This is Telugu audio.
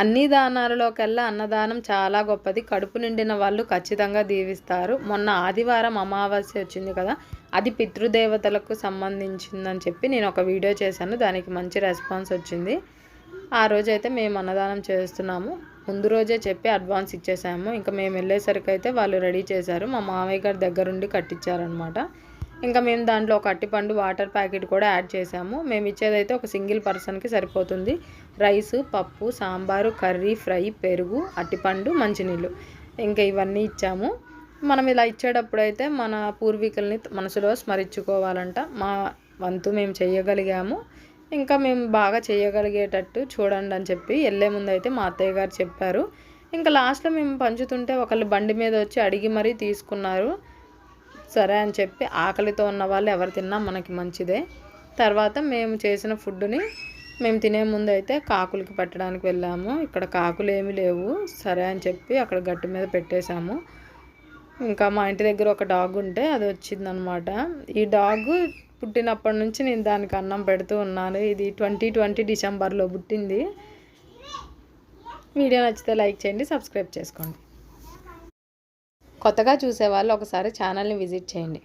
అన్ని దానాలలోకెల్లా అన్నదానం చాలా గొప్పది. కడుపు నిండిన వాళ్ళు ఖచ్చితంగా దీవిస్తారు. మొన్న ఆదివారం అమావాస్య వచ్చింది కదా అది పితృదేవతలకు సంబంధించిందని చెప్పి నేను ఒక వీడియో చేశాను. దానికి మంచి రెస్పాన్స్ వచ్చింది. ఆ రోజైతే మేము అన్నదానం చేస్తున్నాము. ముందు రోజే చెప్పి అడ్వాన్స్ ఇచ్చేసాము. ఇంకా మేము వెళ్ళేసరికి అయితే వాళ్ళు రెడీ చేశారు. మా మామయ్య గారి దగ్గరుండి కట్టించారనమాట ఇంకా మేము దాంట్లో ఒక అట్టిపండు వాటర్ ప్యాకెట్ కూడా యాడ్ చేసాము మేము ఇచ్చేదైతే ఒక సింగిల్ పర్సన్కి సరిపోతుంది. రైస్ పప్పు సాంబారు కర్రీ ఫ్రై పెరుగు అట్టిపండు మంచినీళ్ళు. ఇంకా ఇవన్నీ ఇచ్చాము. మనం ఇలా ఇచ్చేటప్పుడు అయితే మన పూర్వీకుల్ని మనసులో స్మరించుకోవాలంట. మా వంతు మేము చేయగలిగాము ఇంకా మేము బాగా చేయగలిగేటట్టు చూడండి అని చెప్పి వెళ్ళే ముందు అయితే మా అత్తయ్య గారు చెప్పారు. ఇంకా లాస్ట్లో మేము పంచుతుంటే ఒకళ్ళు బండి మీద వచ్చి అడిగి మరీ తీసుకున్నారు. సరే అని చెప్పి ఆకలితో ఉన్న వాళ్ళు ఎవరు తిన్నా మనకి మంచిదే. తర్వాత మేము చేసిన ఫుడ్ని మేము తినే ముందు అయితే కాకులకి పెట్టడానికి వెళ్ళాము. ఇక్కడ కాకులు ఏమీ లేవు. సరే అని చెప్పి అక్కడ గట్టు మీద పెట్టేశాము. ఇంకా మా ఇంటి దగ్గర ఒక డాగ్ ఉంటే అది వచ్చిందనమాట. ఈ డాగ్ పుట్టినప్పటి నుంచి నేను దానికి అన్నం పెడుతూ ఉన్నాను. ఇది ట్వంటీ ట్వంటీ డిసెంబర్లో పుట్టింది. వీడియో నచ్చితే లైక్ చేయండి సబ్స్క్రైబ్ చేసుకోండి. కొత్తగా చూసేవాళ్ళు ఒకసారి ఛానల్ని విజిట్ చేయండి.